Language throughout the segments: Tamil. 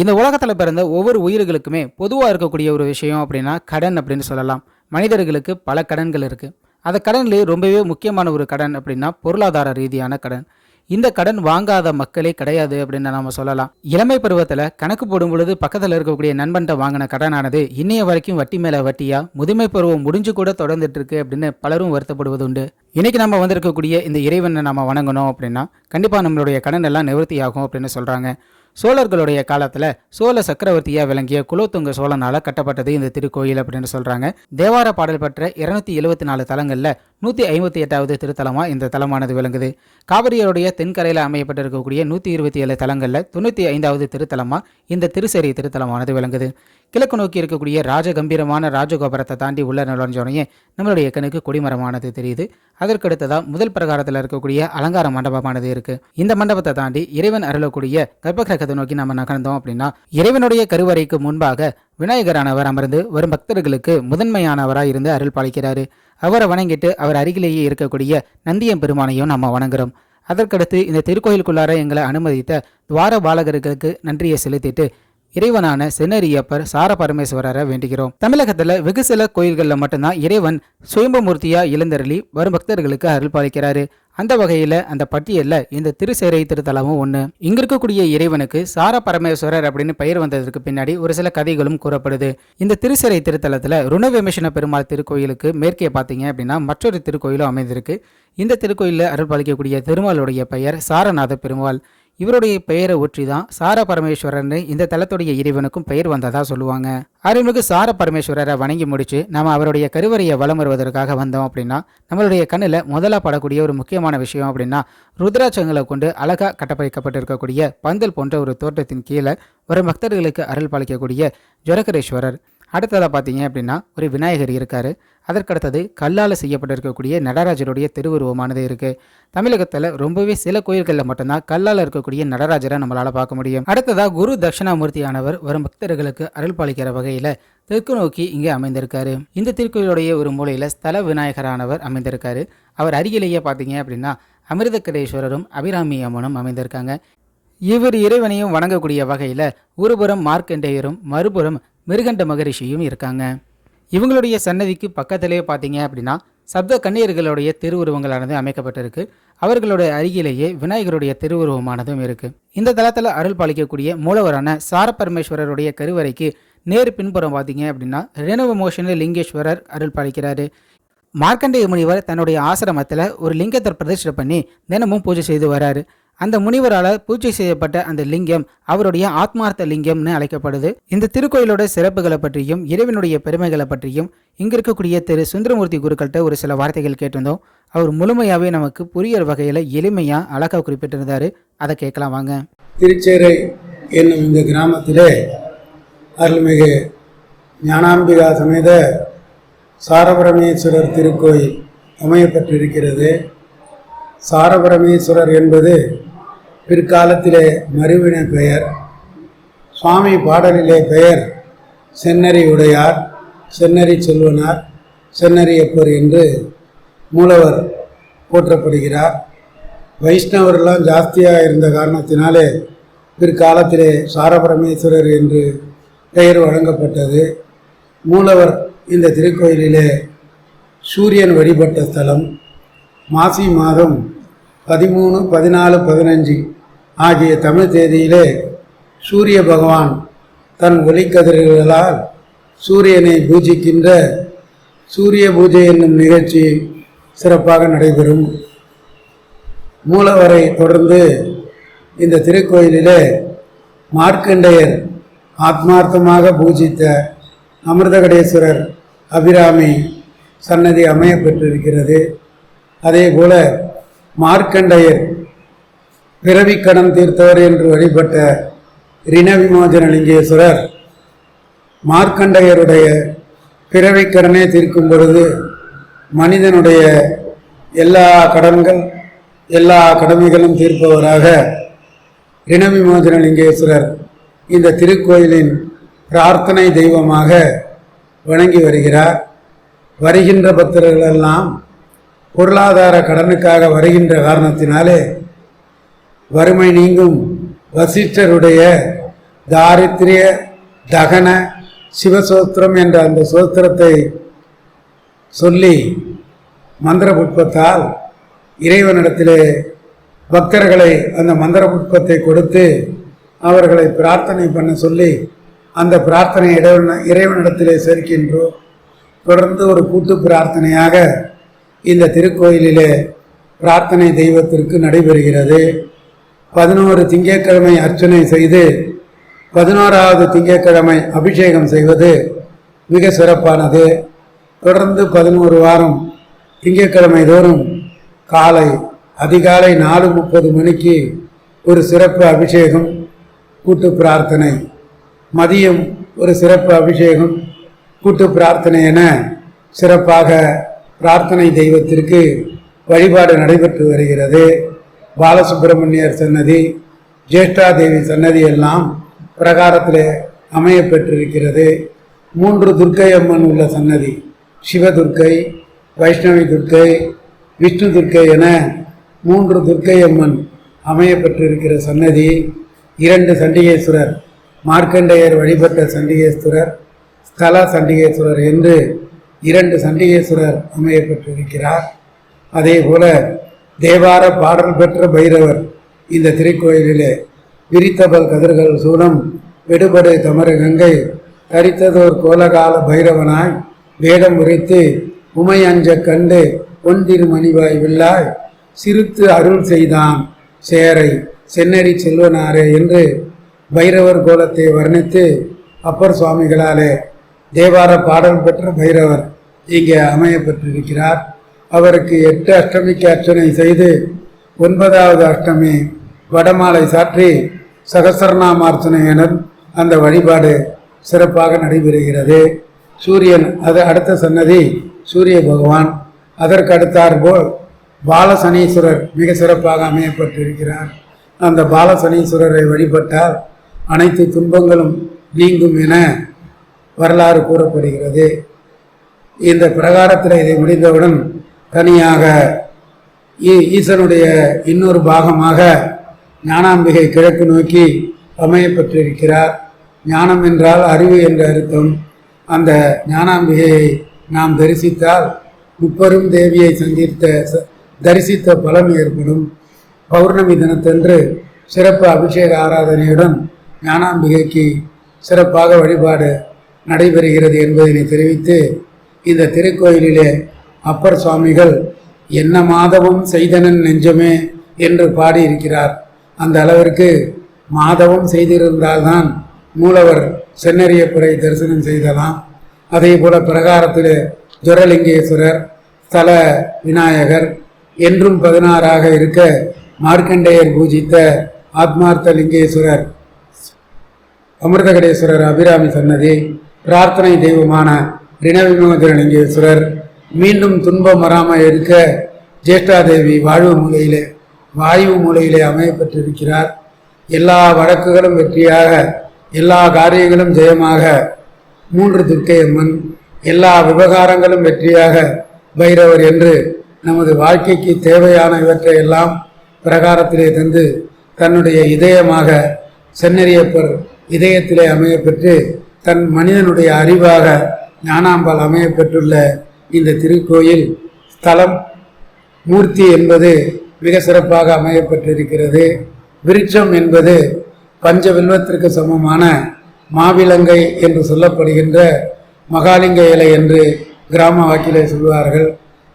இந்த உலகத்தில் பிறந்த ஒவ்வொரு உயிர்களுக்குமே பொதுவாக இருக்கக்கூடிய ஒரு விஷயம் அப்படின்னா கடன் அப்படின்னு சொல்லலாம். மனிதர்களுக்கு பல கடன்கள் இருக்குது அந்த கடன்லேயே ரொம்பவே முக்கியமான ஒரு கடன் அப்படின்னா பொருளாதார ரீதியான கடன். இந்த கடன் வாங்காத மக்களே கிடையாது அப்படின்னு நம்ம சொல்லலாம். இளமை பருவத்தில் கணக்கு போடும் பொழுது பக்கத்தில் இருக்கக்கூடிய நண்பன்கிட்ட வாங்கின கடனானது இன்னைய வரைக்கும் வட்டி மேலே வட்டியா? முதுமை பருவம் முடிஞ்சு கூட தொடர்ந்துட்டு இருக்கு அப்படின்னு பலரும் வருத்தப்படுவது உண்டு இன்றைக்கி நம்ம வந்திருக்கக்கூடிய இந்த இறைவனை நம்ம வணங்கணும் அப்படின்னா கண்டிப்பாக நம்மளுடைய கடன் எல்லாம் நிவர்த்தி ஆகும் அப்படின்னு சொல்கிறாங்க சோழர்களுடைய காலத்தில் சோழ சக்கரவர்த்தியாக விளங்கிய குலோத்துங்க சோழனால் கட்டப்பட்டது இந்த திருக்கோயில் அப்படின்னு சொல்கிறாங்க தேவார பாடல் பெற்ற இருநூத்தி எழுபத்தி நாலு தலங்களில் நூற்றி ஐம்பத்தி எட்டாவது திருத்தலமாக இந்த தலமானது விளங்குது. காவிரியோடைய தென்கரையில் அமையப்பட்டிருக்கக்கூடிய நூற்றி இருபத்தி ஏழு தலங்களில் தொண்ணூற்றி ஐந்தாவது திருத்தலமாக இந்த திருச்சேரி திருத்தலமானது விளங்குது. கிழக்கு நோக்கி இருக்கக்கூடிய ராஜகம்பீரமான ராஜகோபுரத்தை தாண்டி உள்ள நுழைஞ்சோடனே நம்மளுடைய கண்ணுக்கு கொடிமரமானது தெரியுது. அதற்கடுத்ததாக முதல் பிரகாரத்தில் இருக்கக்கூடிய அலங்கார மண்டபமானது இருக்கு. இந்த மண்டபத்தை தாண்டி இறைவன் அருளக்கூடிய கர்ப்பகிரகத்தை நோக்கி நம்ம நகர்ந்தோம் அப்படின்னா இறைவனுடைய கருவறைக்கு முன்பாக விநாயகரானவர் அமர்ந்து வரும் பக்தர்களுக்கு முதன்மையானவராக இருந்து அருள் பாலிக்கிறாரு. அவரை வணங்கிட்டு அவர் அருகிலேயே இருக்கக்கூடிய நந்தியம் பெருமானையும் நம்ம வணங்குறோம். அதற்கடுத்து இந்த திருக்கோயிலுக்குள்ளார எங்களை அனுமதித்த துவார பாலகர்களுக்கு நன்றியை செலுத்திட்டு இறைவனான சென்னரியப்பர் சார பரமேஸ்வரரை வேண்டுகிறோம். தமிழகத்துல வெகு சில கோயில்களில் மட்டும்தான் இறைவன் சுயம்பமூர்த்தியா இளந்தரளி வரும் பக்தர்களுக்கு அருள் பாலிக்கிறாரு அந்த வகையில அந்த பட்டியல்ல இந்த திருசேரை திருத்தலமும் ஒண்ணு. இங்க இருக்கக்கூடிய இறைவனுக்கு சார பரமேஸ்வரர் அப்படின்னு பெயர் வந்ததற்கு பின்னாடி ஒரு சில கதைகளும் கூறப்படுது. இந்த திருசேரை திருத்தலத்துல ருணவிமேஷன பெருமாள் திருக்கோயிலுக்கு மேற்கே பார்த்தீங்க அப்படின்னா மற்றொரு திருக்கோயிலும் அமைந்திருக்கு. இந்த திருக்கோயிலில் அருள் பாலிக்கக்கூடிய திருமாலுடைய பெயர் சாரநாத பெருமாள். இவருடைய பெயரை ஒற்றி தான் சார பரமேஸ்வரர்னு இந்த தலத்துடைய இறைவனுக்கும் பெயர் வந்ததா சொல்லுவாங்க. அருள்மிகு சார பரமேஸ்வரரை வணங்கி முடிச்சு நம்ம அவருடைய கருவறையை வலம் வருவதற்காக வந்தோம் அப்படின்னா நம்மளுடைய கண்ணில் முதலா படக்கூடிய ஒரு முக்கியமான விஷயம் அப்படின்னா ருத்ராட்சங்களை கொண்டு அழகாக கட்டப்பைக்கப்பட்டிருக்கக்கூடிய பந்தல் போன்ற ஒரு தோட்டத்தின் கீழே ஒரு பக்தர்களுக்கு அருள் பாலிக்கக்கூடிய ஜொரகரேஸ்வரர். அடுத்ததாக பார்த்தீங்க அப்படின்னா ஒரு விநாயகர் இருக்கார். அதற்கடுத்தது கல்லால் செய்யப்பட்டிருக்கக்கூடிய நடராஜருடைய திருவுருவமானது இருக்குது தமிழகத்தில் ரொம்பவே சில கோயில்களில் மட்டும்தான் கல்லால் இருக்கக்கூடிய நடராஜரை நம்மளால் பார்க்க முடியும். அடுத்ததாக குரு தட்சிணாமூர்த்தியானவர் வரும் பக்தர்களுக்கு அருள் பாலிக்கிற வகையில் தெற்கு நோக்கி இங்கே அமைந்திருக்காரு. இந்த திருக்கோயிலுடைய ஒரு மூலையில் ஸ்தல விநாயகரானவர் அமைந்திருக்காரு. அவர் அருகிலேயே பார்த்தீங்க அப்படின்னா அமிர்தக்கடேஸ்வரரும் அபிராமி அம்மனும் அமைந்திருக்காங்க. இவர் இறைவனையும் வணங்கக்கூடிய வகையில் ஒருபுறம் மார்க்கண்டேயரும் மறுபுறம் மிருகண்ட மகரிஷியும் இருக்காங்க. இவங்களுடைய சன்னதிக்கு பக்கத்திலே பார்த்தீங்க அப்படின்னா சப்த கன்னியர்களுடைய திருவுருவங்களானது அமைக்கப்பட்டிருக்கு. அவர்களுடைய அருகிலேயே விநாயகருடைய திருவுருவமானதும் இருக்கு. இந்த தளத்தில் அருள் பாலிக்கக்கூடிய மூலவரான சாரபரமேஸ்வரருடைய கருவறைக்கு நேர் பின்புறம் பார்த்தீங்க அப்படின்னா ரெனவ மோஷன லிங்கேஸ்வரர் அருள் பாலிக்கிறாரு. மார்க்கண்டேய முனிவர் தன்னுடைய ஆசிரமத்தில் ஒரு லிங்கத்தை பிரதிஷ்டை பண்ணி தினமும் பூஜை செய்து வராரு. அந்த முனிவரால் பூஜை செய்யப்பட்ட அந்த லிங்கம் அவருடைய ஆத்மார்த்த லிங்கம்னு அழைக்கப்படுது. இந்த திருக்கோயிலோட சிறப்புகளை பற்றியும் இறைவனுடைய பெருமைகளை பற்றியும் இங்க இருக்கக்கூடிய திரு சுந்தரமூர்த்தி குருக்கள்கிட்ட ஒரு சில வார்த்தைகள் கேட்டிருந்தோம். அவர் முழுமையாவே நமக்கு புரியற வகையில எளிமையா அழகா குறிப்பிட்டிருந்தாரு. அதை கேட்கலாம் வாங்க. திருச்சேரை என்னும் இந்த கிராமத்திலே அருள்மிகு ஞானாம்பிகா சமேத சாரபரமேஸ்வரர் திருக்கோயில் அமையப்பட்டிருக்கிறது சாரபரமேஸ்வரர் என்பது பிற்காலத்திலே மறுவின பெயர் சுவாமி பாடலிலே பெயர் சென்னறி உடையார் சென்னறி செல்வனார் சென்னரியப்பர் என்று மூலவர் போற்றப்படுகிறார். வைஷ்ணவர்லாம் ஜாஸ்தியாக இருந்த காரணத்தினாலே பிற்காலத்திலே சாரபரமேஸ்வரர் என்று பெயர் வழங்கப்பட்டது. மூலவர் இந்த திருக்கோயிலிலே சூரியன் வழிபட்ட ஸ்தலம் மாசி மாதம் பதிமூணு பதினாலு பதினஞ்சு ஆகிய தமிழ் தேதியிலே சூரிய பகவான் தன் ஒளிக்கதிர்களால் சூரியனை பூஜிக்கின்ற சூரிய பூஜை என்னும் நிகழ்ச்சி சிறப்பாக நடைபெறும். மூலவரை தொடர்ந்து இந்த திருக்கோயிலிலே மார்க்கண்டேயர் ஆத்மார்த்தமாக பூஜித்த அமிர்தகடேஸ்வரர் அபிராமி சன்னதி அமையப்பெற்றிருக்கிறது. அதே போல மார்க்கண்டையர் பிறவிக்கடன் தீர்த்தவர் என்று வழிபட்ட ரிணவிமோஜன லிங்கேஸ்வரர் மார்க்கண்டேயருடைய பிறவி கடனை தீர்க்கும் பொழுது மனிதனுடைய எல்லா கடன்கள் எல்லா கடமைகளும் தீர்ப்பவராக ரிணவிமோசன லிங்கேஸ்வரர் இந்த திருக்கோயிலின் பிரார்த்தனை தெய்வமாக வணங்கி வருகிறார். வருகின்ற பக்தர்களெல்லாம் பொருளாதார கடனுக்காக வருகின்ற காரணத்தினாலே வறுமை நீங்கும் வசிஷ்டருடைய தாரித்ரிய தகன சிவசோத்திரம் என்ற அந்த சோத்திரத்தை சொல்லி மந்திர புட்பத்தால் இறைவனிடத்திலே பக்தர்களை அந்த மந்திர புட்பத்தை கொடுத்து அவர்களை பிரார்த்தனை பண்ண சொல்லி அந்த பிரார்த்தனை இறைவன இறைவனிடத்திலே சேர்க்கின்றோம். தொடர்ந்து ஒரு கூட்டு பிரார்த்தனையாக இந்த திருக்கோயிலிலே பிரார்த்தனை தெய்வத்திற்கு நடைபெறுகிறது. பதினோரு திங்கட்கிழமை அர்ச்சனை செய்து பதினோராவது திங்கட்கிழமை அபிஷேகம் செய்வது மிக சிறப்பானது. தொடர்ந்து பதினோரு வாரம் திங்கட்கிழமை தோறும் காலை அதிகாலை நாலு முப்பது மணிக்கு ஒரு சிறப்பு அபிஷேகம் கூட்டு பிரார்த்தனை. மதியம் ஒரு சிறப்பு அபிஷேகம் கூட்டு பிரார்த்தனை என சிறப்பாக பிரார்த்தனை தெய்வத்திற்கு வழிபாடு நடைபெற்று வருகிறது. பாலசுப்பிரமணியர் சன்னதி ஜேஷ்டாதேவி சன்னதி எல்லாம் பிரகாரத்தில் அமைய பெற்றிருக்கிறது மூன்று துர்க்கை அம்மன் உள்ள சன்னதி சிவதுர்க்கை வைஷ்ணவி துர்க்கை விஷ்ணு துர்க்கை என மூன்று துர்க்கை அம்மன் அமைய பெற்றிருக்கிற சன்னதி இரண்டு சண்டிகேஸ்வரர் மார்க்கண்டேயர் வழிபட்ட சண்டிகேஸ்வரர் ஸ்தல சண்டிகேஸ்வரர் என்று இரண்டு சண்டிகேஸ்வரர் அமைய பெற்றிருக்கிறார் அதே போல தேவார பாடல் பெற்ற பைரவர் இந்த திருக்கோயிலிலே விரித்தபல் கதிர்கள் சூனம் விடுபடு தமறு கங்கை தரித்ததோர் கோலகால பைரவனாய் வேடம் உரைத்து உமை அஞ்ச கண்டு ஒன்திருமணிவாய் வில்லாய் சிரித்து அருள் செய்தான் சேரை சென்னடி செல்வனாரே என்று பைரவர் கோலத்தை வர்ணித்து அப்பர் சுவாமிகளாலே தேவார பாடல் பெற்ற பைரவர் இங்கே அமைய பெற்றிருக்கிறார் அவருக்கு எட்டு அஷ்டமிக்கு அர்ச்சனை செய்து ஒன்பதாவது அஷ்டமி வடமாலை சாற்றி சகசரநாமார்ச்சனை என அந்த வழிபாடு சிறப்பாக நடைபெறுகிறது. சூரியன் அது அடுத்த சன்னதி சூரிய பகவான். அதற்கு அடுத்தாற்போல் பாலசனீஸ்வரர் மிக சிறப்பாக அமையப்பட்டிருக்கிறார். அந்த பாலசனீஸ்வரரை வழிபட்டால் அனைத்து துன்பங்களும் நீங்கும் என வரலாறு கூறப்படுகிறது. இந்த பிரகாரத்தில் இதை முடிந்தவுடன் தனியாக ஈ- ஈசனுடைய இன்னொரு பாகமாக ஞானாம்பிகை கிழக்கு நோக்கி அமையப்பட்டிருக்கிறார் ஞானம் என்றால் அறிவு என்ற அர்த்தம். அந்த ஞானாம்பிகையை நாம் தரிசித்தால் முப்பெரும் தேவியை சந்தித்த ச- தரிசித்த பலன் ஏற்படும். பௌர்ணமி தினத்தன்று சிறப்பு அபிஷேக ஆராதனையுடன் ஞானாம்பிகைக்கு சிறப்பாக வழிபாடு நடைபெறுகிறது என்பதனை தெரிவித்து இந்த திருக்கோயிலிலே அப்பர் சுவாமிகள் என்ன மாதவம் செய்தனன் நெஞ்சமே என்று பாடியிருக்கிறார். அந்த அளவிற்கு மாதவம் செய்திருந்தால்தான் மூலவர் சென்னரியப்புரை தரிசனம் செய்தலாம். அதே போல பிரகாரத்தில் ஜுரலிங்கேஸ்வரர் ஸ்தல விநாயகர் என்றும் பதினாறாக இருக்க மார்க்கண்டேயர் பூஜித்த ஆத்மார்த்த லிங்கேஸ்வரர் அமிர்தகடேஸ்வரர் அபிராமி சன்னதி பிரார்த்தனை தெய்வமான ரிணவிமோதரலிங்கேஸ்வரர் மீண்டும் துன்பம் வராமல் இருக்க ஜேஷ்டாதேவி வாழ்வு மூலையிலே வாயு மூலையிலே அமையப்பட்டிருக்கிறார் எல்லா வழக்குகளும் வெற்றியாக எல்லா காரியங்களும் ஜெயமாக. மூன்று துர்க்கை அம்மன் எல்லா விவகாரங்களும் வெற்றியாக. பைரவர் என்று நமது வாழ்க்கைக்கு தேவையான இவற்றை எல்லாம் பிரகாரத்திலே தந்து தன்னுடைய இதயமாக சென்னரியப்பர் இதயத்திலே அமையப்பெற்று தன் மனிதனுடைய அறிவாக ஞானாம்பால் அமையப்பெற்றுள்ள இந்த திருக்கோயில் ஸ்தலம் மூர்த்தி என்பது மிக சிறப்பாக அமையப்பட்டிருக்கிறது. விருட்சம் என்பது பஞ்சவில்வத்திற்கு சமமான மாவிலங்கை என்று சொல்லப்படுகின்ற மகாலிங்க இலை என்று கிராம வாக்கிலே சொல்வார்கள்.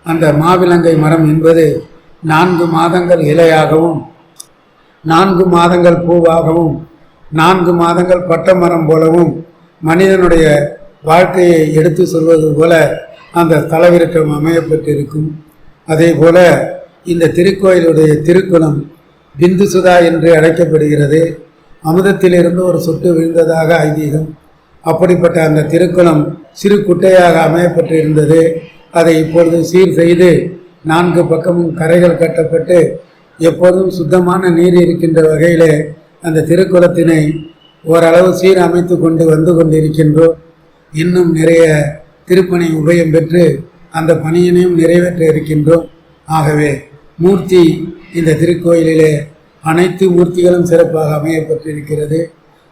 அந்த மாவிலங்கை மரம் என்பது நான்கு மாதங்கள் இலையாகவும் நான்கு மாதங்கள் பூவாகவும் நான்கு மாதங்கள் பட்டமரம் போலவும் மனிதனுடைய வாழ்க்கையை எடுத்து சொல்வது போல அந்த தலவிறக்கம் அமையப்பட்டிருக்கும். அதே போல இந்த திருக்கோயிலுடைய திருக்குளம் பிந்துசுதா என்று அழைக்கப்படுகிறது. அமுதத்திலிருந்து ஒரு சொட்டு விழுந்ததாக ஐதீகம். அப்படிப்பட்ட அந்த திருக்குளம் சிறு குட்டையாக அமையப்பட்டு இருந்தது அதை இப்பொழுது சீர் செய்து நான்கு பக்கமும் கரைகள் கட்டப்பட்டு எப்போதும் சுத்தமான நீர் இருக்கின்ற வகையிலே அந்த திருக்குளத்தினை ஓரளவு சீர் அமைத்து கொண்டு வந்து கொண்டிருக்கின்றோம். இன்னும் நிறைய திருப்பணி உபயம் பெற்று அந்த பணியினையும் நிறைவேற்ற இருக்கின்றோம். ஆகவே மூர்த்தி இந்த திருக்கோயிலிலே அனைத்து மூர்த்திகளும் சிறப்பாக அமையப்பட்டிருக்கிறது.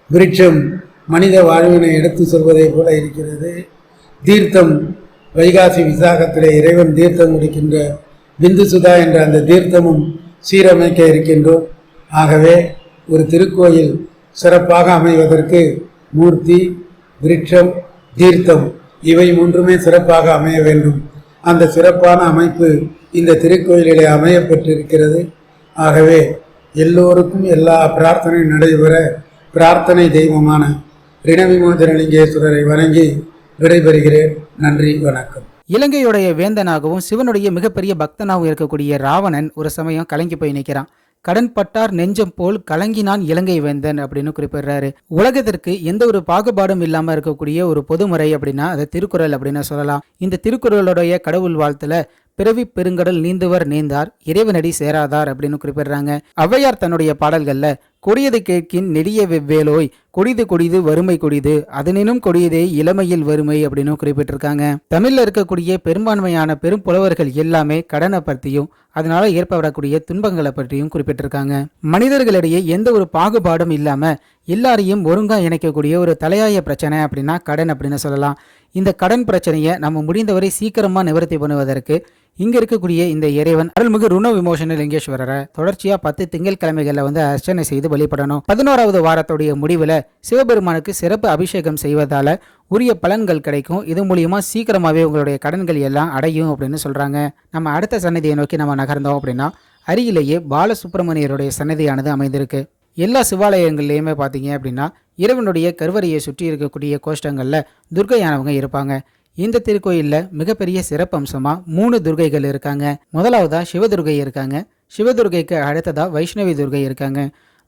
விருட்சம் மனித வாழ்வினை எடுத்து சொல்வதை போல இருக்கிறது. தீர்த்தம் வைகாசி விசாகத்திலே இறைவன் தீர்த்தம் குடிக்கின்ற பிந்து சுதா என்ற அந்த தீர்த்தமும் சீரமைக்க இருக்கின்றோம். ஆகவே ஒரு திருக்கோயில் சிறப்பாக அமைவதற்கு மூர்த்தி விருட்சம் தீர்த்தம் இவை மூன்றுமே சிறப்பாக அமைய வேண்டும். அந்த சிறப்பான அமைப்பு இந்த திருக்கோயிலிலே அமையப்பட்டிருக்கிறது ஆகவே எல்லோருக்கும் எல்லா பிரார்த்தனையும் நடைபெற பிரார்த்தனை தெய்வமான ரிணவிமோதனலிங்கேஸ்வரரை வணங்கி விடைபெறுகிறேன். நன்றி வணக்கம். இலங்கையுடைய வேந்தனாகவும் சிவனுடைய மிகப்பெரிய பக்தனாகவும் இருக்கக்கூடிய ராவணன் ஒரு சமயம் கலங்கி போய் நிற்கிறான். கடன் பட்டார் நெஞ்சம் போல் கலங்கினான் இலங்கை வேந்தன் அப்படின்னு குறிப்பிடுறாரு. உலகத்திற்கு எந்த ஒரு பாகுபாடும் இல்லாம இருக்கக்கூடிய ஒரு பொதுமுறை அப்படின்னா அது திருக்குறள் அப்படின்னு சொல்லலாம். இந்த திருக்குறளுடைய கடவுள் வாழ்த்துல பிறவி பெருங்கடல் நீந்துவர் நீந்தார் இறைவனடி சேராதார் அப்படின்னு குறிப்பிடுறாங்க. ஔவையார் தன்னுடைய பாடல்கள்ல கொடியது கேட்கின் நெடிய வெவ்வேலோய் கொடிது கொடிது வறுமை கொடிது. அதனினும் கொடியதே இளமையில் வறுமை அப்படின்னு குறிப்பிட்டிருக்காங்க. தமிழ்ல இருக்கக்கூடிய பெரும்பான்மையான பெரும் புலவர்கள் எல்லாமே கடனை பற்றியும் அதனால ஏற்படக்கூடிய துன்பங்களை பற்றியும் குறிப்பிட்டிருக்காங்க. மனிதர்களிடையே எந்த ஒரு பாகுபாடும் இல்லாம எல்லாரையும் ஒருங்கா இணைக்கக்கூடிய ஒரு தலையாய பிரச்சனை அப்படின்னா கடன் அப்படின்னு சொல்லலாம். இந்த கடன் பிரச்சனையை நம்ம முடிந்தவரை சீக்கிரமா நிவர்த்தி பண்ணுவதற்கு இங்க இருக்கக்கூடிய இந்த இறைவன் அருள்மிகு ருண விமோசன லிங்கேஸ்வரரை தொடர்ச்சியா பத்து திங்கட்கிழமைகள்ல வந்து அர்ச்சனை செய்து வழிபடணும் பதினோராவது வாரத்துடைய முடிவுல சிவபெருமானுக்கு சிறப்பு அபிஷேகம் செய்வதால உரிய பலன்கள் கிடைக்கும். இது மூலியமா சீக்கிரமாவே உங்களுடைய கடன்கள் எல்லாம் அடையும் அப்படின்னு சொல்றாங்க. நம்ம அடுத்த சன்னதியை நோக்கி நம்ம நகர்ந்தோம் அப்படின்னா அருகிலேயே பாலசுப்ரமணியருடைய சன்னதியானது அமைந்திருக்கு. எல்லா சிவாலயங்கள்லையுமே பார்த்தீங்க அப்படின்னா இறைவனுடைய கருவறையை சுற்றி இருக்கக்கூடிய கோஷ்டங்களில் துர்க்கையானவங்க இருப்பாங்க. இந்த திருக்கோயிலில் மிகப்பெரிய சிறப்பம்சமாக மூணு துர்கைகள் இருக்காங்க. முதலாவதா சிவதுர்கை இருக்காங்க. சிவதுர்கைக்கு அடுத்ததா வைஷ்ணவி துர்கை இருக்காங்க.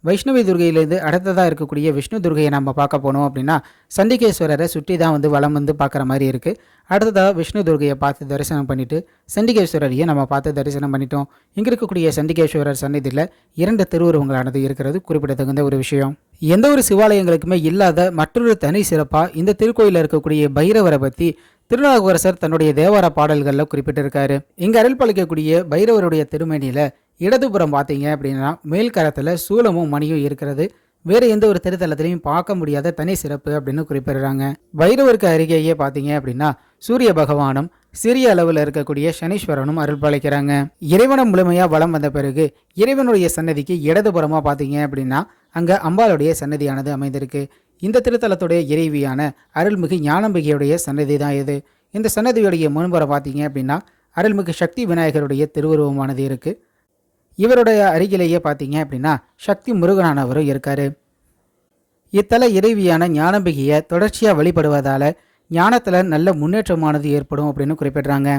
வைஷ்ணவி துர்கையிலேருந்து அடுத்ததாக இருக்கக்கூடிய விஷ்ணு துர்கையை நம்ம பார்க்க போனோம் அப்படின்னா சண்டிகேஸ்வரரை சுற்றி தான் வந்து வலம் வந்து பார்க்குற மாதிரி இருக்குது அடுத்ததாக விஷ்ணு துர்கையை பார்த்து தரிசனம் பண்ணிவிட்டு சண்டிகேஸ்வரரையும் நம்ம பார்த்து தரிசனம் பண்ணிட்டோம். இங்கே இருக்கக்கூடிய சண்டிகேஸ்வரர் சந்நிதியில் இரண்டு திருவுருவங்களானது இருக்கிறது. குறிப்பிடத்தகுந்த ஒரு விஷயம். எந்த ஒரு சிவாலயங்களுக்குமே இல்லாத மற்றொரு தனி சிறப்பாக இந்த திருக்கோயிலில் இருக்கக்கூடிய பைரவரை பற்றி திருநாவுக்கரசர் தன்னுடைய தேவார பாடல்களில் குறிப்பிட்டிருக்காரு. இங்கே அருள் பழிக்கக்கூடிய பைரவருடைய திருமணியில இடதுபுறம் பார்த்தீங்க அப்படின்னா மேல்கரத்தில் சூலமும் மணியும் இருக்கிறது. வேற எந்த ஒரு திருத்தலத்திலையும் பார்க்க முடியாத தனி சிறப்பு அப்படின்னு குறிப்பிடுறாங்க. பைரவருக்கு அருகேயே பார்த்தீங்க அப்படின்னா சூரிய பகவானும் சிறிய அளவில் இருக்கக்கூடிய சனீஸ்வரனும் அருள் பாலிக்கிறாங்க இறைவனம் முழுமையாக வலம் வந்த பிறகு இறைவனுடைய சன்னதிக்கு இடதுபுறமாக பார்த்தீங்க அப்படின்னா அங்கே அம்பாளுடைய சன்னதியானது அமைந்திருக்கு. இந்த திருத்தலத்துடைய இறைவியான அருள்மிகு ஞானம்பிகையுடைய சன்னதி தான் இது. இந்த சன்னதியுடைய முன்புறம் பார்த்தீங்க அப்படின்னா அருள்மிகு சக்தி விநாயகருடைய திருவுருவமானது இருக்கு. இவருடைய அருகிலேயே பார்த்தீங்க அப்படின்னா சக்தி முருகனானவரும் இருக்காரு. இத்தல இறைவியான ஞானம்பிகையை தொடர்ச்சியாக வழிபடுவதால் ஞானத்தில் நல்ல முன்னேற்றமானது ஏற்படும் அப்படின்னு குறிப்பிடுறாங்க.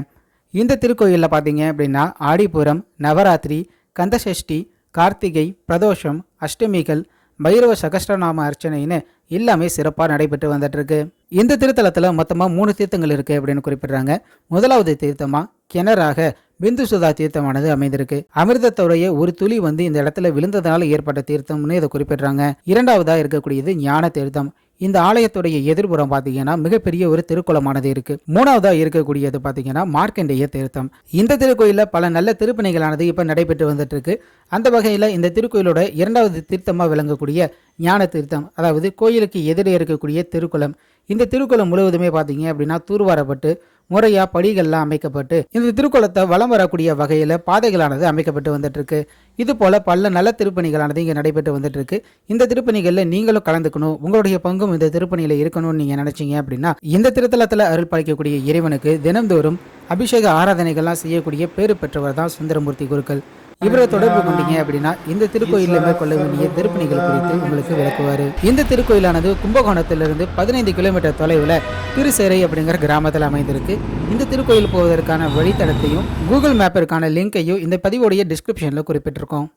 இந்த திருக்கோயிலில் பார்த்தீங்க அப்படின்னா ஆடிபுரம் நவராத்திரி கந்தசஷ்டி கார்த்திகை பிரதோஷம் அஷ்டமிகள் பைரவ சகஸ்டநாம அர்ச்சனைன்னு எல்லாமே சிறப்பாக நடைபெற்று வந்துட்டுருக்கு. இந்த திருத்தலத்தில் மொத்தமாக மூணு தீர்த்தங்கள் இருக்குது அப்படின்னு குறிப்பிடுறாங்க. முதலாவது தீர்த்தமாக கிணறாக பிந்து சுதா தீர்த்தமானது அமைந்திருக்கு. அமிர்தத்துடைய ஒரு துளி வந்து இந்த இடத்துல விழுந்ததால ஏற்பட்ட தீர்த்தம்னு இதை குறிப்பிடுறாங்க. இரண்டாவதாக இருக்கக்கூடியது ஞான தீர்த்தம். இந்த ஆலயத்துடைய எதிர்புறம் பார்த்தீங்கன்னா மிகப்பெரிய ஒரு திருக்குளமானது இருக்கு. மூணாவதா இருக்கக்கூடியது பார்த்தீங்கன்னா மார்க்கண்டேய தீர்த்தம். இந்த திருக்கோயிலில் பல நல்ல திருப்பணிகளானது இப்போ நடைபெற்று வந்துட்டு இருக்கு. அந்த வகையில் இந்த திருக்கோயிலோட இரண்டாவது தீர்த்தமாக விளங்கக்கூடிய ஞான தீர்த்தம் அதாவது கோயிலுக்கு எதிரே இருக்கக்கூடிய திருக்குளம். இந்த திருக்குளம் முழுவதுமே பார்த்தீங்க அப்படின்னா தூர்வாரப்பட்டு முறையாக படிகள்லாம் அமைக்கப்பட்டு இந்த திருக்குளத்தை வலம் வரக்கூடிய வகையில் பாதைகளானது அமைக்கப்பட்டு வந்துட்டுருக்கு. இது போல் பல நல்ல திருப்பணிகளானது இங்கே நடைபெற்று வந்துட்டுருக்கு. இந்த திருப்பணிகளில் நீங்களும் கலந்துக்கணும் உங்களுடைய பங்கும் இந்த திருப்பணியில் இருக்கணும்னு நீங்கள் நினச்சிங்க அப்படின்னா இந்த திருத்தலத்தில் அருள் பாலிக்கக்கூடிய இறைவனுக்கு தினம்தோறும் அபிஷேக ஆராதனைகள்லாம் செய்யக்கூடிய பேறு பெற்றவர் தான் சுந்தரமூர்த்தி குருக்கள். இவரை தொடர்பு கொண்டீங்க அப்படின்னா இந்த திருக்கோயிலில் மேற்கொள்ள வேண்டிய திருப்பணிகள் குறித்து உங்களுக்கு விளக்குவார். இந்த திருக்கோயிலானது கும்பகோணத்திலிருந்து பதினைந்து கிலோமீட்டர் தொலைவில் திருசேரை அப்படிங்கிற கிராமத்தில் அமைந்திருக்கு. இந்த திருக்கோயில் போவதற்கான வழித்தடத்தையும் கூகுள் மேப்பிற்கான லிங்கையும் இந்த பதிவோடைய டிஸ்கிரிப்ஷனில் குறிப்பிட்டிருக்கோம்.